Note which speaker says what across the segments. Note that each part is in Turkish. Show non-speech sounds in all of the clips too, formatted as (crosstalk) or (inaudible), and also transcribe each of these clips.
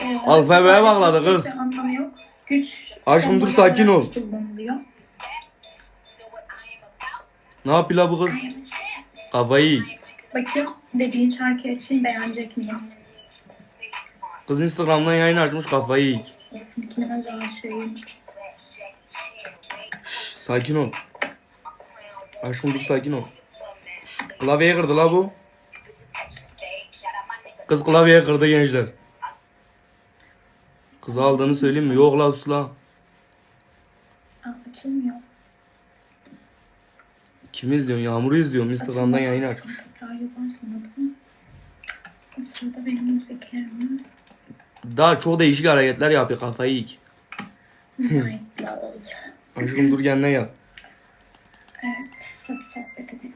Speaker 1: Ee,
Speaker 2: Alfabeye bağladı kız.
Speaker 1: anlamı yok. Güç.
Speaker 2: Aşkım dur, sakin ol.
Speaker 1: kullanılıyor.
Speaker 2: Ne yapıyor bu kız? Kafayı.
Speaker 1: Bakayım dediğin şarkı için beğenecek miyim?
Speaker 2: Kız Instagram'dan yayın açmış kafayı yiyik.
Speaker 1: Minaj aşığıyım.
Speaker 2: Şşş, sakin ol. Aşkım dur sakin ol. Şşş, Klavyeyi kırdı la bu. Kız klavyeyi kırdı gençler. Kızı aldığını söyleyeyim mi? Yok la sus la.
Speaker 1: Aa, açılmıyor.
Speaker 2: Kimi izliyorsun? Yağmur'u izliyorum. Instagram'dan yayın aç.
Speaker 1: Tekrar yazarsın adını. O sırada benim müziklerimi
Speaker 2: Daha çok değişik hareketler yapıyor kafayı (laughs)
Speaker 1: ol.
Speaker 2: Aşkım dur kendine gel.
Speaker 1: Evet, hadi sohbet edelim.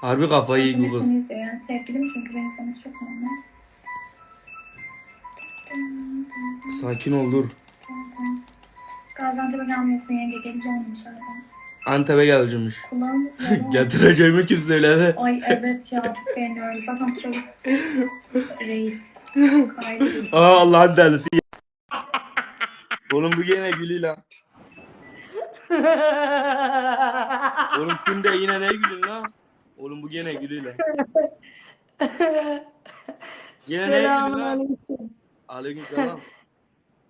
Speaker 2: Harbi kafayı yiyik bu kız.
Speaker 1: Seni izleyen sevgilim çünkü beni izlemesi çok normal.
Speaker 2: Sakin ol dur.
Speaker 1: Gaziantep'e gelmiyorsun yenge geleceğim inşallah.
Speaker 2: Antep'e geleceğimiş.
Speaker 1: Kulağım. (laughs)
Speaker 2: Getireceğimi kim söyledi?
Speaker 1: Ay evet ya çok beğeniyorum. Zaten Travis reis. Kylie.
Speaker 2: Aa Allah'ın delisi. Oğlum bu yine gülüyor lan. Oğlum günde yine ne gülüyor lan? Oğlum bu gene gülüyor lan. Yine ne gülüyor lan?
Speaker 3: Selamünaleyküm.
Speaker 2: Aleyküm (laughs) selam.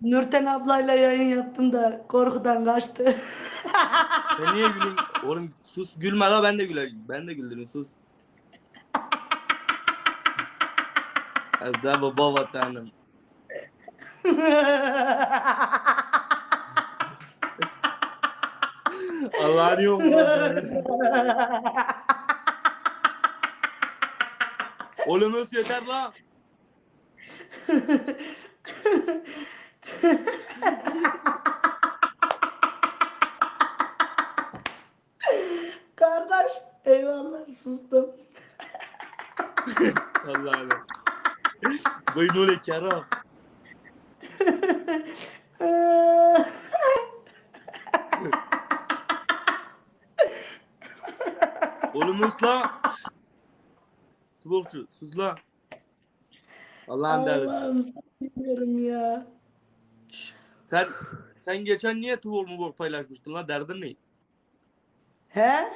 Speaker 3: Nurten ablayla yayın yaptım da korkudan kaçtı.
Speaker 2: Sen niye gülüyorsun? Oğlum sus gülme la ben de gülerim. Ben de güldürüm sus. Az daha baba vatanım. Allah'ın yok mu? Oğlum nasıl yeter lan?
Speaker 3: Kardeş eyvallah sustum.
Speaker 2: Allah'ım. Böyle ne oluyor Kerem? Oğlum sus lan. Tuborcu sus lan. Allah'ın.
Speaker 3: Allah'ım bilmiyorum ya.
Speaker 2: Sen sen geçen niye tuvor mubor paylaşmıştın lan derdin ne?
Speaker 3: He?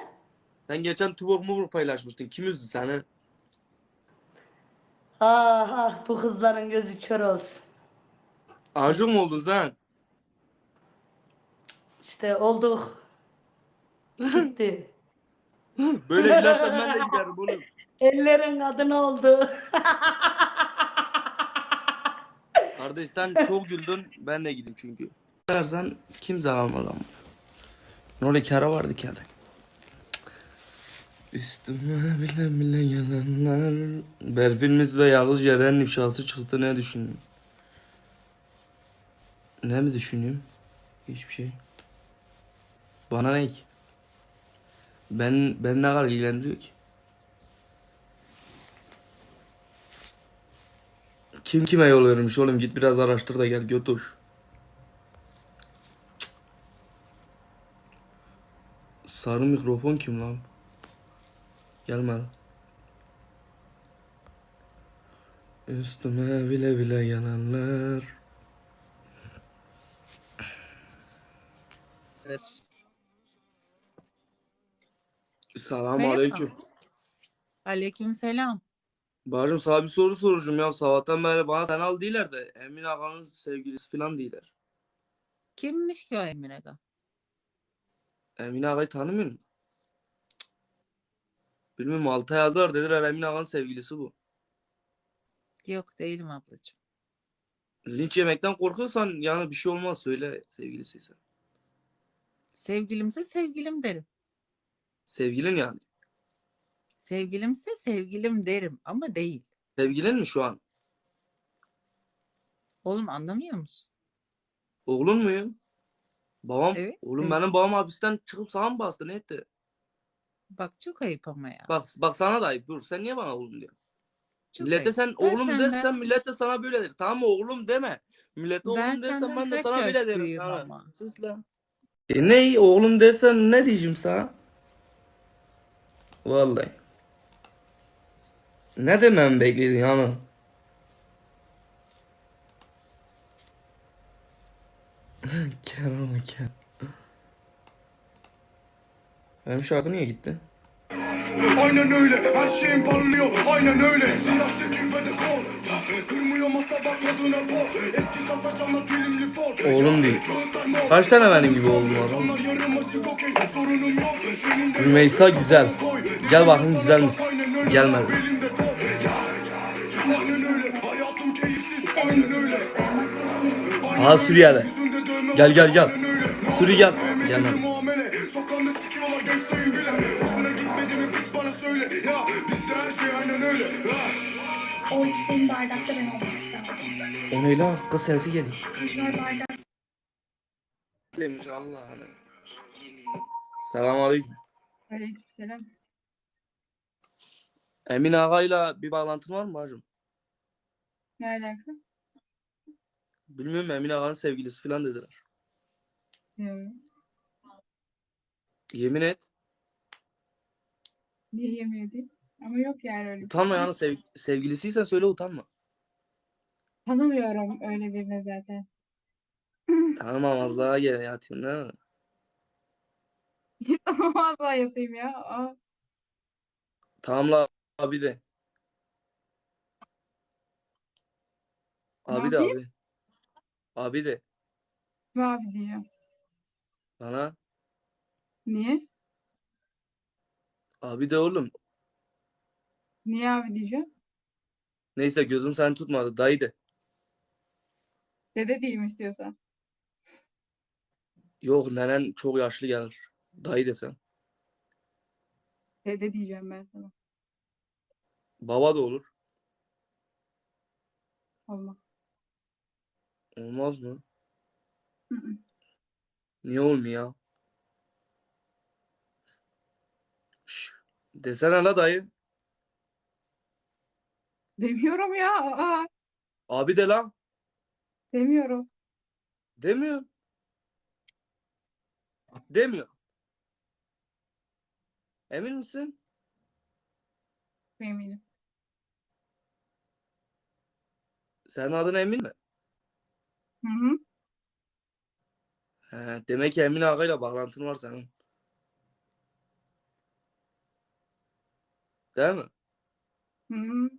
Speaker 2: Sen geçen tuvor mubor paylaşmıştın. Kim üzdü seni?
Speaker 3: Ah ah bu kızların gözü kör olsun.
Speaker 2: Aşık mı oldun sen?
Speaker 3: İşte olduk. Gitti. (laughs) (laughs)
Speaker 2: Böyle gülersen ben de giderim oğlum.
Speaker 3: Ellerin adını oldu. (laughs)
Speaker 2: Kardeş sen (laughs) çok güldün ben de gideyim çünkü. Dersen kimse kalmaz ama. Ne oluyor kara vardı kara. Üstüme bile bile yalanlar. Berfilmiz ve Yağız Ceren'in ifşası çıktı ne düşündün? Ne mi düşünüyorum? Hiçbir şey. Bana ne ki? Ben, ben ne kadar ilgilendiriyor ki? Kim kime yol vermiş oğlum git biraz araştır da gel götür. Sarı mikrofon kim lan? Gelme lan. Üstüme bile bile yananlar.
Speaker 4: Evet.
Speaker 2: Selam
Speaker 4: Merhaba.
Speaker 2: aleyküm.
Speaker 4: Aleykümselam.
Speaker 2: Bacım sana bir soru soracağım ya. Sabahtan beri bana sen al değiller de Emin Ağa'nın sevgilisi falan değiller.
Speaker 4: Kimmiş ki o Emine Aga?
Speaker 2: Emin Ağa'yı tanımıyor musun? Bilmiyorum alta yazar dediler Emin Ağa'nın sevgilisi bu.
Speaker 4: Yok değilim ablacığım.
Speaker 2: Linç yemekten korkuyorsan yani bir şey olmaz söyle sevgilisiysen.
Speaker 4: Sevgilimse sevgilim derim.
Speaker 2: Sevgilin yani.
Speaker 4: Sevgilimse sevgilim derim ama değil.
Speaker 2: Sevgilin mi şu an?
Speaker 4: Oğlum anlamıyor musun?
Speaker 2: Oğlun muyum? Babam,
Speaker 4: Evet,
Speaker 2: oğlum
Speaker 4: evet.
Speaker 2: benim babam hapisten çıkıp sana mı bastı ne etti?
Speaker 4: Bak çok ayıp ama ya.
Speaker 2: Bak bak sana da ayıp dur sen niye bana oğlum diyorsun?
Speaker 4: Çok
Speaker 2: Millete
Speaker 4: ayıp.
Speaker 2: sen
Speaker 4: Ben
Speaker 2: oğlum
Speaker 4: senden-
Speaker 2: dersen millet de sana böyle der. Tamam mı oğlum deme. Millete
Speaker 4: Ben
Speaker 2: oğlum dersen
Speaker 4: senden
Speaker 2: ben de
Speaker 4: kaç
Speaker 2: sana
Speaker 4: yaş
Speaker 2: böyle derim.
Speaker 4: büyüğüm
Speaker 2: Tamam.
Speaker 4: ama?
Speaker 2: Sus lan. E ne oğlum dersen ne diyeceğim sana? Vallahi. Ne demem bekledin yani? (laughs) Kerem Kerem. Benim şarkı niye gitti?
Speaker 5: Aynen öyle her şeyim parlıyor. Aynen öyle. Siyah şekil ve Kırmıyor masa bakmadığına bol Eski tasa camlar filmli fol
Speaker 2: Oğlum değil. Kaç tane benim gibi
Speaker 5: oldum adam?
Speaker 2: Rümeysa güzel. Gel bakın güzel misin Gelmedi.
Speaker 5: Aynen öyle hayatım keyifsiz aynen öyle
Speaker 2: Aha Suriyeli. Gel gel gel. Suri gel. Gelmedi.
Speaker 5: muamele Sokağında sikiyorlar gençliğim bile Hoşuna gitmedi mi piç bana söyle Ya bizde her şey aynen öyle ha.
Speaker 1: O içtiğim bardakta ben olmak istedim.
Speaker 2: O ne lan? Kız sesi geliyor. Demiş Allah'ını. Selamun aleyküm.
Speaker 6: Aleykümselam.
Speaker 2: Emin ağayla bir bağlantın var mı bacım?
Speaker 6: Ne alaka?
Speaker 2: Bilmiyorum Emin ağanın sevgilisi falan dediler.
Speaker 6: Yok.
Speaker 2: Yemin et.
Speaker 6: Niye yemin edeyim? Ama yok yani öyle. bir
Speaker 2: Utanma
Speaker 6: şey.
Speaker 2: yani sev sevgilisiysen söyle utanma.
Speaker 6: Tanımıyorum öyle birini zaten.
Speaker 2: Tanımamazlığa gel yatıyorsun değil mi?
Speaker 6: Vallahi yatayım ya. Aa,
Speaker 2: Tamam la abi de. Abi de abi. Abi de.
Speaker 6: ne abi diyeceğim.
Speaker 2: Bana.
Speaker 6: Niye?
Speaker 2: Abi de oğlum.
Speaker 6: Niye abi diyeceğim?
Speaker 2: Neyse gözüm seni tutmadı. Dayı de.
Speaker 6: Dede diyeyim istiyorsan.
Speaker 2: Yok nenen çok yaşlı gelir. Dayı desem.
Speaker 6: Dede diyeceğim ben sana.
Speaker 2: Baba da olur.
Speaker 6: Olmaz.
Speaker 2: Olmaz mı?
Speaker 6: Hı hı.
Speaker 2: Niye olmuyor? Şş, desene la dayı.
Speaker 6: Demiyorum ya. Aa,
Speaker 2: Abi de lan.
Speaker 6: demiyorum.
Speaker 2: Demiyor. Demiyor. Emin misin?
Speaker 6: Eminim.
Speaker 2: Senin adın Emin mi?
Speaker 6: Hı hı.
Speaker 2: He, demek ki Emin ağayla bağlantın var senin. Değil mi?
Speaker 6: Hı hı.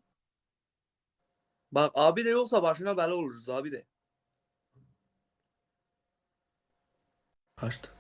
Speaker 2: Bak abi de yoksa başına bela oluruz abi de. Kaçtı.